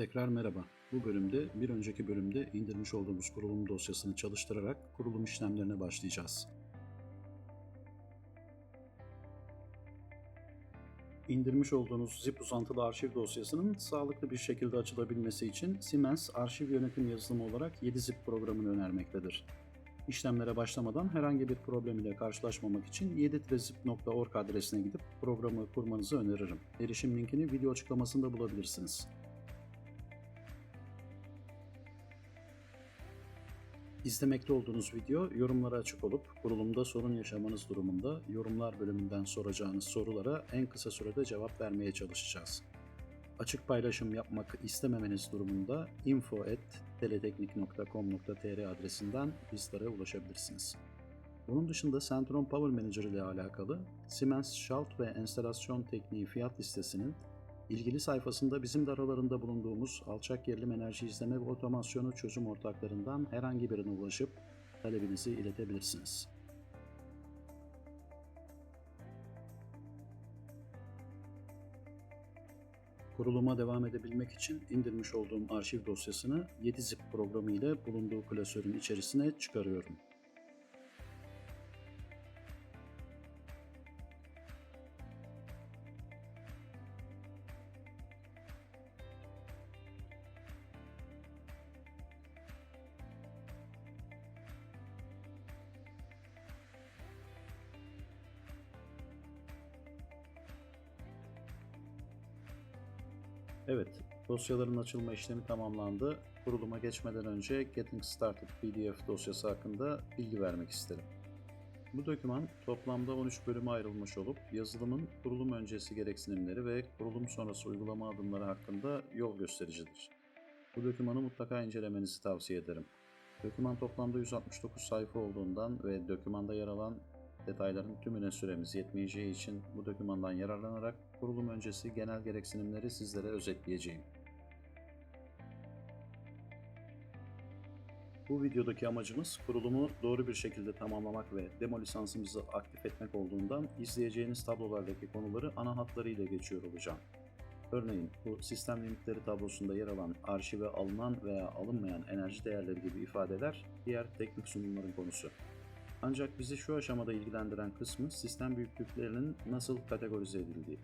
Tekrar merhaba. Bu bölümde bir önceki bölümde indirmiş olduğumuz kurulum dosyasını çalıştırarak kurulum işlemlerine başlayacağız. İndirmiş olduğunuz zip uzantılı arşiv dosyasının sağlıklı bir şekilde açılabilmesi için Siemens arşiv yönetim yazılımı olarak 7zip programını önermektedir. İşlemlere başlamadan herhangi bir problem ile karşılaşmamak için 7zip.org adresine gidip programı kurmanızı öneririm. Erişim linkini video açıklamasında bulabilirsiniz. İzlemekte olduğunuz video yorumlara açık olup kurulumda sorun yaşamanız durumunda yorumlar bölümünden soracağınız sorulara en kısa sürede cevap vermeye çalışacağız. Açık paylaşım yapmak istememeniz durumunda info.teleteknik.com.tr adresinden bizlere ulaşabilirsiniz. Bunun dışında Centron Power Manager ile alakalı Siemens Şalt ve Enstalasyon Tekniği fiyat listesinin ilgili sayfasında bizim de aralarında bulunduğumuz alçak gerilim enerji izleme ve otomasyonu çözüm ortaklarından herhangi birine ulaşıp talebinizi iletebilirsiniz. Kuruluma devam edebilmek için indirmiş olduğum arşiv dosyasını 7zip programı ile bulunduğu klasörün içerisine çıkarıyorum. Evet, dosyaların açılma işlemi tamamlandı. Kuruluma geçmeden önce Getting Started PDF dosyası hakkında bilgi vermek isterim. Bu doküman toplamda 13 bölüme ayrılmış olup yazılımın kurulum öncesi gereksinimleri ve kurulum sonrası uygulama adımları hakkında yol göstericidir. Bu dokümanı mutlaka incelemenizi tavsiye ederim. Doküman toplamda 169 sayfa olduğundan ve dokümanda yer alan detayların tümüne süremiz yetmeyeceği için bu dokümandan yararlanarak kurulum öncesi genel gereksinimleri sizlere özetleyeceğim. Bu videodaki amacımız kurulumu doğru bir şekilde tamamlamak ve demo lisansımızı aktif etmek olduğundan izleyeceğiniz tablolardaki konuları ana hatlarıyla geçiyor olacağım. Örneğin bu sistem limitleri tablosunda yer alan arşive alınan veya alınmayan enerji değerleri gibi ifadeler diğer teknik sunumların konusu. Ancak bizi şu aşamada ilgilendiren kısmı sistem büyüklüklerinin nasıl kategorize edildiği.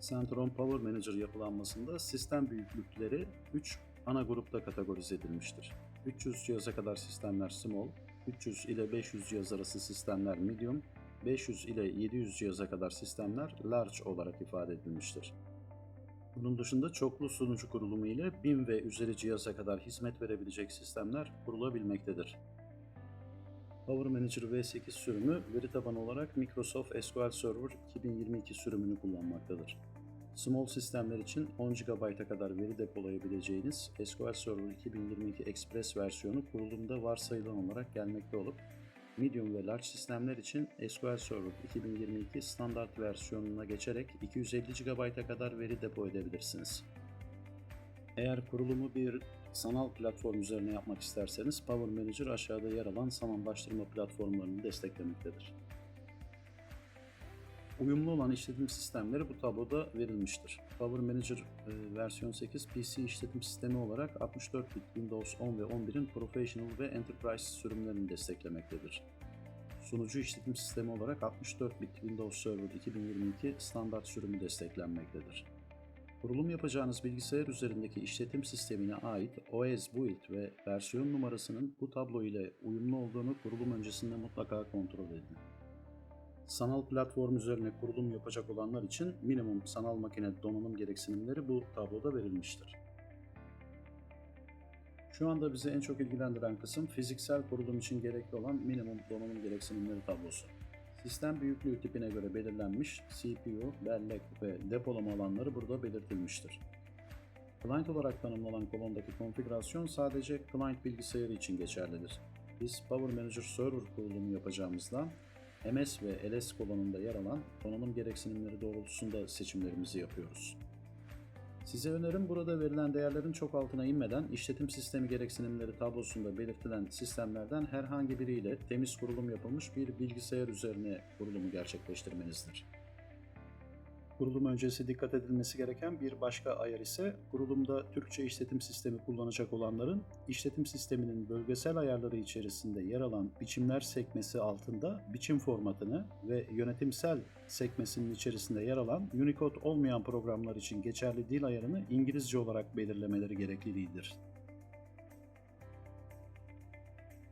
Centron Power Manager yapılanmasında sistem büyüklükleri 3 ana grupta kategorize edilmiştir. 300 cihaza kadar sistemler small, 300 ile 500 cihaz arası sistemler medium, 500 ile 700 cihaza kadar sistemler large olarak ifade edilmiştir. Bunun dışında çoklu sunucu kurulumu ile 1000 ve üzeri cihaza kadar hizmet verebilecek sistemler kurulabilmektedir. Power Manager V8 sürümü veri tabanı olarak Microsoft SQL Server 2022 sürümünü kullanmaktadır. Small sistemler için 10 GB'a kadar veri depolayabileceğiniz SQL Server 2022 Express versiyonu kurulumda varsayılan olarak gelmekte olup Medium ve Large sistemler için SQL Server 2022 standart versiyonuna geçerek 250 GB'a kadar veri depo edebilirsiniz. Eğer kurulumu bir sanal platform üzerine yapmak isterseniz Power Manager aşağıda yer alan sanallaştırma platformlarını desteklemektedir. Uyumlu olan işletim sistemleri bu tabloda verilmiştir. Power Manager e, versiyon 8 PC işletim sistemi olarak 64 bit Windows 10 ve 11'in Professional ve Enterprise sürümlerini desteklemektedir. Sunucu işletim sistemi olarak 64 bit Windows Server 2022 standart sürümü desteklenmektedir. Kurulum yapacağınız bilgisayar üzerindeki işletim sistemine ait OS build ve versiyon numarasının bu tablo ile uyumlu olduğunu kurulum öncesinde mutlaka kontrol edin. Sanal platform üzerine kurulum yapacak olanlar için minimum sanal makine donanım gereksinimleri bu tabloda verilmiştir. Şu anda bizi en çok ilgilendiren kısım fiziksel kurulum için gerekli olan minimum donanım gereksinimleri tablosu. Sistem büyüklüğü tipine göre belirlenmiş CPU, bellek ve depolama alanları burada belirtilmiştir. Client olarak tanımlanan kolondaki konfigürasyon sadece client bilgisayarı için geçerlidir. Biz Power Manager Server kurulumu yapacağımızdan MS ve LS kolonunda yer alan donanım gereksinimleri doğrultusunda seçimlerimizi yapıyoruz. Size önerim burada verilen değerlerin çok altına inmeden işletim sistemi gereksinimleri tablosunda belirtilen sistemlerden herhangi biriyle temiz kurulum yapılmış bir bilgisayar üzerine kurulumu gerçekleştirmenizdir. Kurulum öncesi dikkat edilmesi gereken bir başka ayar ise kurulumda Türkçe işletim sistemi kullanacak olanların işletim sisteminin bölgesel ayarları içerisinde yer alan biçimler sekmesi altında biçim formatını ve yönetimsel sekmesinin içerisinde yer alan Unicode olmayan programlar için geçerli dil ayarını İngilizce olarak belirlemeleri gerekliliğidir.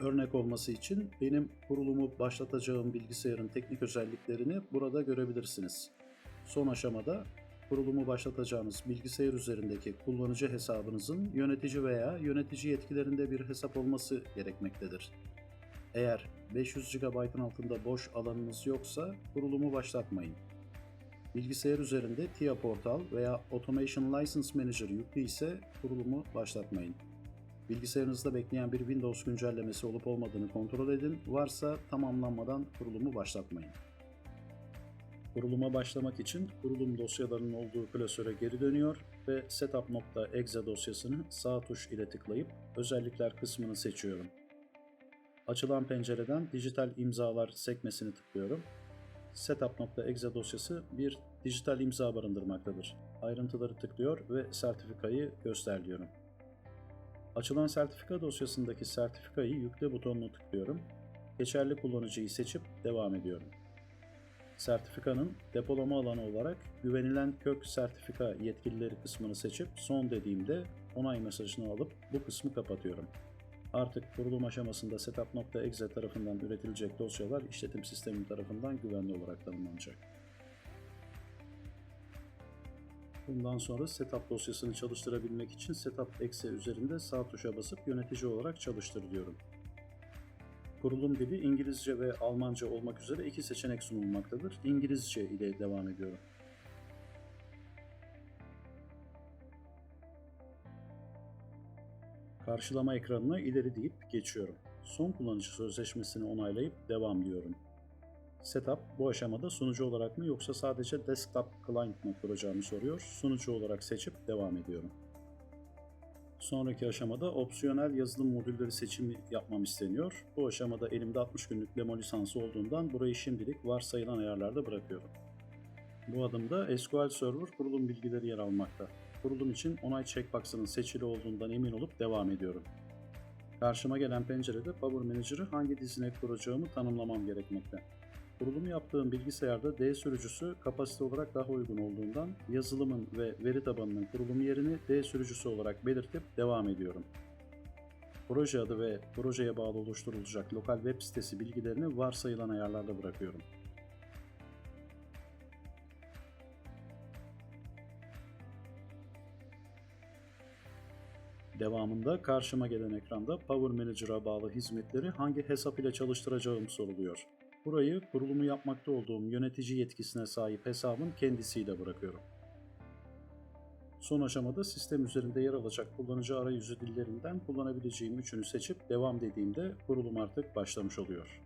Örnek olması için benim kurulumu başlatacağım bilgisayarın teknik özelliklerini burada görebilirsiniz. Son aşamada kurulumu başlatacağınız bilgisayar üzerindeki kullanıcı hesabınızın yönetici veya yönetici yetkilerinde bir hesap olması gerekmektedir. Eğer 500 GB'ın altında boş alanınız yoksa kurulumu başlatmayın. Bilgisayar üzerinde TIA Portal veya Automation License Manager yüklü ise kurulumu başlatmayın. Bilgisayarınızda bekleyen bir Windows güncellemesi olup olmadığını kontrol edin. Varsa tamamlanmadan kurulumu başlatmayın. Kuruluma başlamak için kurulum dosyalarının olduğu klasöre geri dönüyor ve setup.exe dosyasını sağ tuş ile tıklayıp özellikler kısmını seçiyorum. Açılan pencereden dijital imzalar sekmesini tıklıyorum. Setup.exe dosyası bir dijital imza barındırmaktadır. Ayrıntıları tıklıyor ve sertifikayı göster diyorum. Açılan sertifika dosyasındaki sertifikayı yükle butonunu tıklıyorum. Geçerli kullanıcıyı seçip devam ediyorum. Sertifikanın depolama alanı olarak güvenilen kök sertifika yetkilileri kısmını seçip son dediğimde onay mesajını alıp bu kısmı kapatıyorum. Artık kurulum aşamasında setup.exe tarafından üretilecek dosyalar işletim sistemi tarafından güvenli olarak tanımlanacak. Bundan sonra setup dosyasını çalıştırabilmek için setup exe üzerinde sağ tuşa basıp yönetici olarak çalıştır diyorum. Kurulum dili İngilizce ve Almanca olmak üzere iki seçenek sunulmaktadır. İngilizce ile devam ediyorum. Karşılama ekranına ileri deyip geçiyorum. Son kullanıcı sözleşmesini onaylayıp devam diyorum. Setup bu aşamada sunucu olarak mı yoksa sadece desktop client mı kuracağımı soruyor. Sunucu olarak seçip devam ediyorum. Sonraki aşamada opsiyonel yazılım modülleri seçimi yapmam isteniyor. Bu aşamada elimde 60 günlük demo lisansı olduğundan burayı şimdilik varsayılan ayarlarda bırakıyorum. Bu adımda SQL Server kurulum bilgileri yer almakta. Kurulum için onay checkbox'ının seçili olduğundan emin olup devam ediyorum. Karşıma gelen pencerede Power Manager'ı hangi dizine kuracağımı tanımlamam gerekmekte. Kurulumu yaptığım bilgisayarda D sürücüsü kapasite olarak daha uygun olduğundan yazılımın ve veri tabanının kurulumu yerini D sürücüsü olarak belirtip devam ediyorum. Proje adı ve projeye bağlı oluşturulacak lokal web sitesi bilgilerini varsayılan ayarlarda bırakıyorum. Devamında karşıma gelen ekranda Power Manager'a bağlı hizmetleri hangi hesap ile çalıştıracağım soruluyor. Burayı kurulumu yapmakta olduğum yönetici yetkisine sahip hesabın kendisiyle bırakıyorum. Son aşamada sistem üzerinde yer alacak kullanıcı arayüzü dillerinden kullanabileceğim üçünü seçip devam dediğimde kurulum artık başlamış oluyor.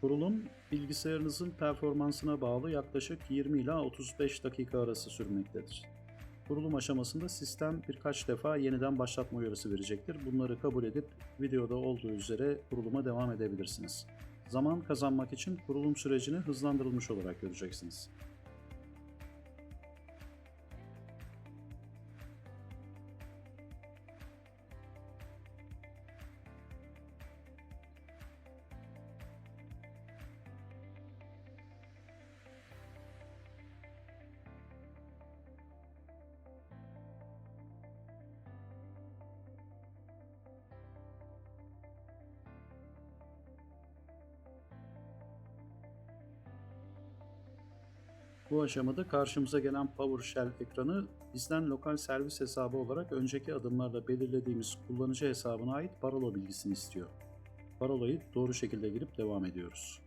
Kurulum bilgisayarınızın performansına bağlı yaklaşık 20 ila 35 dakika arası sürmektedir. Kurulum aşamasında sistem birkaç defa yeniden başlatma uyarısı verecektir. Bunları kabul edip videoda olduğu üzere kuruluma devam edebilirsiniz. Zaman kazanmak için kurulum sürecini hızlandırılmış olarak göreceksiniz. Bu aşamada karşımıza gelen PowerShell ekranı bizden lokal servis hesabı olarak önceki adımlarda belirlediğimiz kullanıcı hesabına ait parola bilgisini istiyor. Parolayı doğru şekilde girip devam ediyoruz.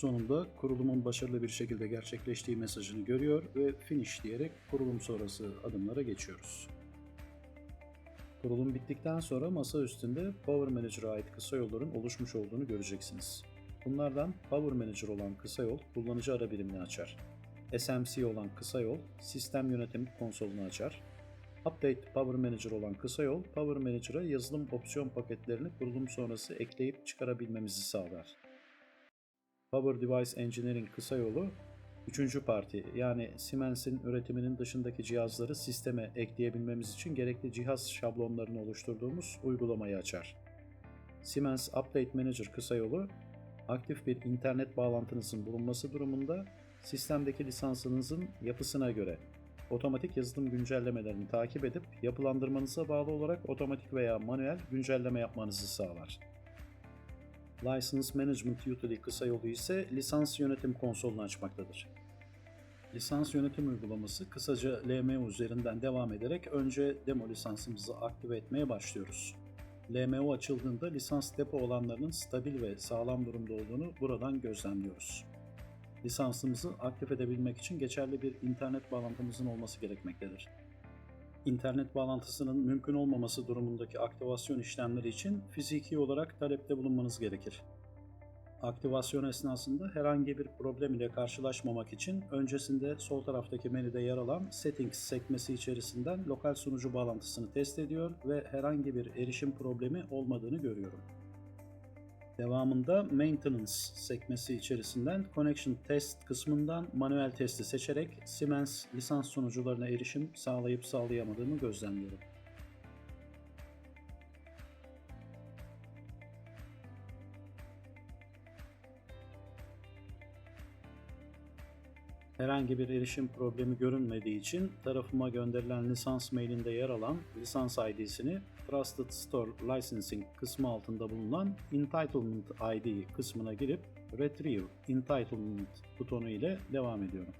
Sonunda kurulumun başarılı bir şekilde gerçekleştiği mesajını görüyor ve finish diyerek kurulum sonrası adımlara geçiyoruz. Kurulum bittikten sonra masa üstünde Power Manager'a ait kısa yolların oluşmuş olduğunu göreceksiniz. Bunlardan Power Manager olan kısa yol kullanıcı ara birimini açar. SMC olan kısa yol sistem yönetim konsolunu açar. Update Power Manager olan kısa yol Power Manager'a yazılım opsiyon paketlerini kurulum sonrası ekleyip çıkarabilmemizi sağlar. Power Device Engineering kısa yolu Üçüncü parti yani Siemens'in üretiminin dışındaki cihazları sisteme ekleyebilmemiz için gerekli cihaz şablonlarını oluşturduğumuz uygulamayı açar. Siemens Update Manager kısa yolu aktif bir internet bağlantınızın bulunması durumunda sistemdeki lisansınızın yapısına göre otomatik yazılım güncellemelerini takip edip yapılandırmanıza bağlı olarak otomatik veya manuel güncelleme yapmanızı sağlar. License Management Utility kısa yolu ise lisans yönetim konsolunu açmaktadır. Lisans yönetim uygulaması kısaca LMU üzerinden devam ederek önce demo lisansımızı aktive etmeye başlıyoruz. LMU açıldığında lisans depo olanlarının stabil ve sağlam durumda olduğunu buradan gözlemliyoruz. Lisansımızı aktif edebilmek için geçerli bir internet bağlantımızın olması gerekmektedir. İnternet bağlantısının mümkün olmaması durumundaki aktivasyon işlemleri için fiziki olarak talepte bulunmanız gerekir. Aktivasyon esnasında herhangi bir problem ile karşılaşmamak için öncesinde sol taraftaki menüde yer alan Settings sekmesi içerisinden lokal sunucu bağlantısını test ediyor ve herhangi bir erişim problemi olmadığını görüyorum. Devamında Maintenance sekmesi içerisinden Connection Test kısmından manuel testi seçerek Siemens lisans sunucularına erişim sağlayıp sağlayamadığımı gözlemliyorum. Herhangi bir erişim problemi görünmediği için tarafıma gönderilen lisans mailinde yer alan lisans ID'sini Trusted Store Licensing kısmı altında bulunan Entitlement ID kısmına girip Retrieve Entitlement butonu ile devam ediyorum.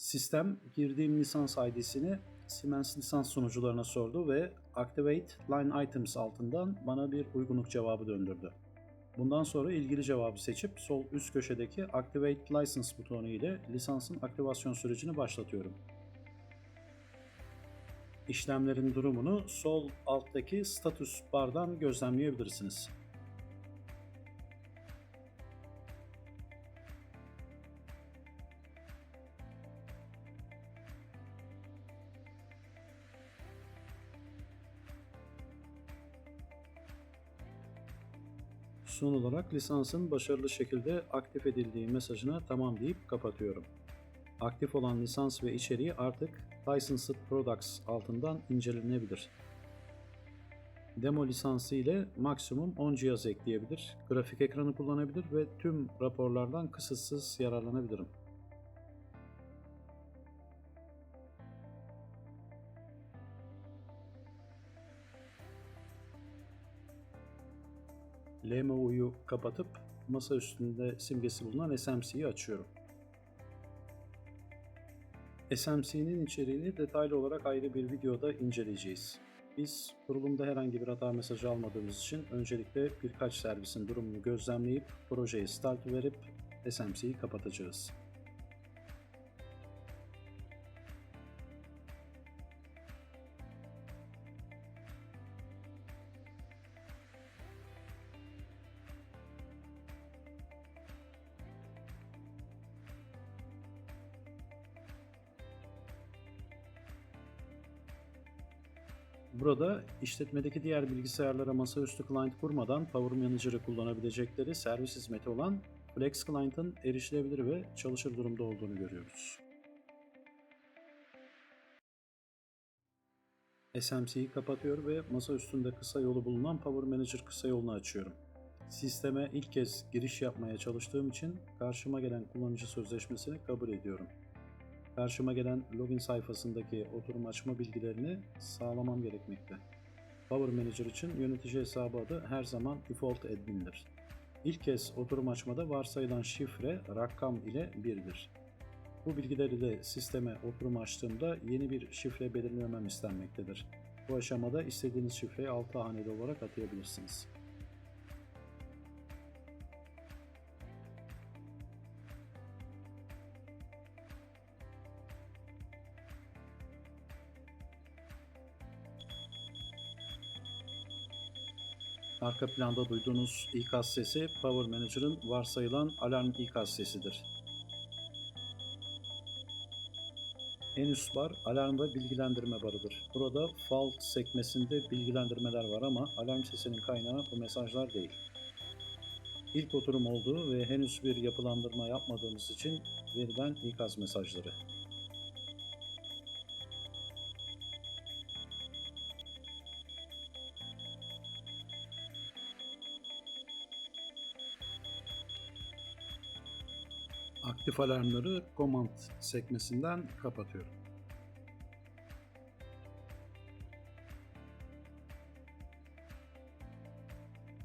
Sistem girdiğim lisans ID'sini Siemens lisans sunucularına sordu ve Activate Line Items altından bana bir uygunluk cevabı döndürdü. Bundan sonra ilgili cevabı seçip sol üst köşedeki Activate License butonu ile lisansın aktivasyon sürecini başlatıyorum. İşlemlerin durumunu sol alttaki status bardan gözlemleyebilirsiniz. Son olarak lisansın başarılı şekilde aktif edildiği mesajına tamam deyip kapatıyorum. Aktif olan lisans ve içeriği artık Licensed Products altından incelenebilir. Demo lisansı ile maksimum 10 cihaz ekleyebilir, grafik ekranı kullanabilir ve tüm raporlardan kısıtsız yararlanabilirim. LMU'yu kapatıp masa üstünde simgesi bulunan SMC'yi açıyorum. SMC'nin içeriğini detaylı olarak ayrı bir videoda inceleyeceğiz. Biz kurulumda herhangi bir hata mesajı almadığımız için öncelikle birkaç servisin durumunu gözlemleyip projeye start verip SMC'yi kapatacağız. Burada işletmedeki diğer bilgisayarlara masaüstü client kurmadan Power Manager'ı kullanabilecekleri servis hizmeti olan Flex Client'ın erişilebilir ve çalışır durumda olduğunu görüyoruz. SMC'yi kapatıyor ve masa üstünde kısa yolu bulunan Power Manager kısa yolunu açıyorum. Sisteme ilk kez giriş yapmaya çalıştığım için karşıma gelen kullanıcı sözleşmesini kabul ediyorum karşıma gelen login sayfasındaki oturum açma bilgilerini sağlamam gerekmekte. Power Manager için yönetici hesabı adı her zaman default admin'dir. İlk kez oturum açmada varsayılan şifre rakam ile 1'dir. Bu bilgileri de sisteme oturum açtığımda yeni bir şifre belirlemem istenmektedir. Bu aşamada istediğiniz şifreyi 6 haneli olarak atayabilirsiniz. Arka planda duyduğunuz ikaz sesi Power Manager'ın varsayılan alarm ikaz sesidir. En üst bar alarm ve bilgilendirme barıdır. Burada fault sekmesinde bilgilendirmeler var ama alarm sesinin kaynağı bu mesajlar değil. İlk oturum olduğu ve henüz bir yapılandırma yapmadığımız için verilen ikaz mesajları. Aktif alarmları command sekmesinden kapatıyorum.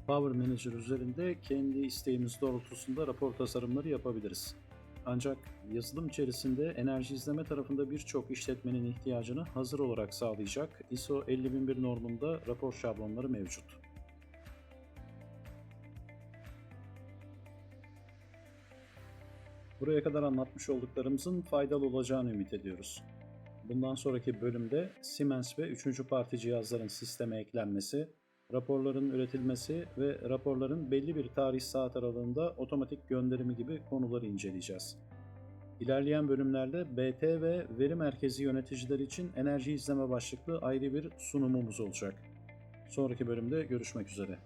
Power Manager üzerinde kendi isteğimiz doğrultusunda rapor tasarımları yapabiliriz. Ancak yazılım içerisinde enerji izleme tarafında birçok işletmenin ihtiyacını hazır olarak sağlayacak ISO 50001 normunda rapor şablonları mevcut. Buraya kadar anlatmış olduklarımızın faydalı olacağını ümit ediyoruz. Bundan sonraki bölümde Siemens ve 3. parti cihazların sisteme eklenmesi, raporların üretilmesi ve raporların belli bir tarih saat aralığında otomatik gönderimi gibi konuları inceleyeceğiz. İlerleyen bölümlerde BT ve veri merkezi yöneticiler için enerji izleme başlıklı ayrı bir sunumumuz olacak. Sonraki bölümde görüşmek üzere.